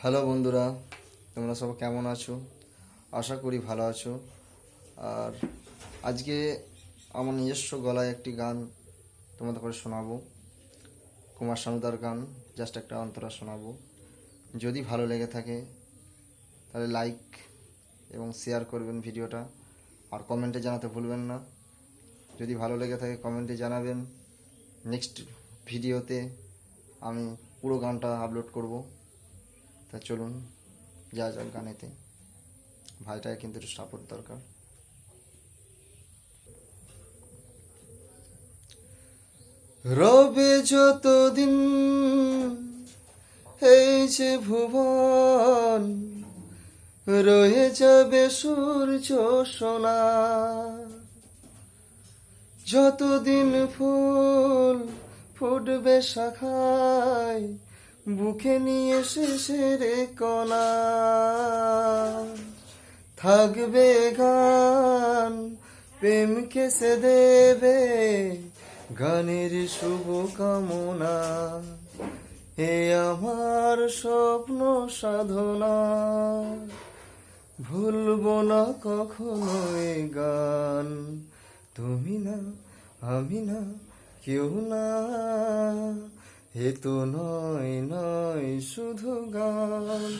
Hello বন্ধুরা, তোমরা সব কেমন আছো? আশা করি ভালো আছো। আর আজকে আমার নিজস্ব গলায় একটি গান তোমাদের করে শোনাবো। কুমার শানুদার গান জাস্ট একটা অন্তরা শোনাবো। যদি ভালো লেগে থাকে, তাহলে লাইক এবং শেয়ার করবেন ভিডিওটা। আর কমেন্টে জানাতে ভুলবেন না। যদি ভালো লেগে থাকে কমেন্টে জানাবেন। নেক্সট ভিডিওতে আমি পুরো গানটা আপলোড করব। তা চলুন, যা যাক গানেতে। ভাইটাকে কিন্তু একটু সাপোর্ট দরকার। রবে যতদিন এই যে ভুবন, রয়ে যাবে সূর্য সোনা। যতদিন ফুল ফুটবে শাখায় বুকে নিয়ে শেষের কণা থাকবে গান প্রেমকে সে দেবে, গানের শুভ কামনা হে আমার স্বপ্ন সাধনা, ভুলবো না কখনো এ গান। তুমি না, আমি না, কেউ না। এ তো নয় নয় শুধু গান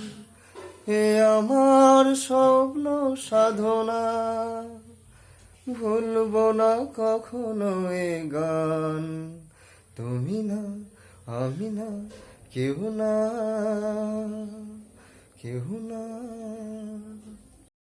হে আমার স্বপ্ন সাধনা। ভুলবো না কখনো এ গান, তুমি না, আমি না, কেউ না কেউ না।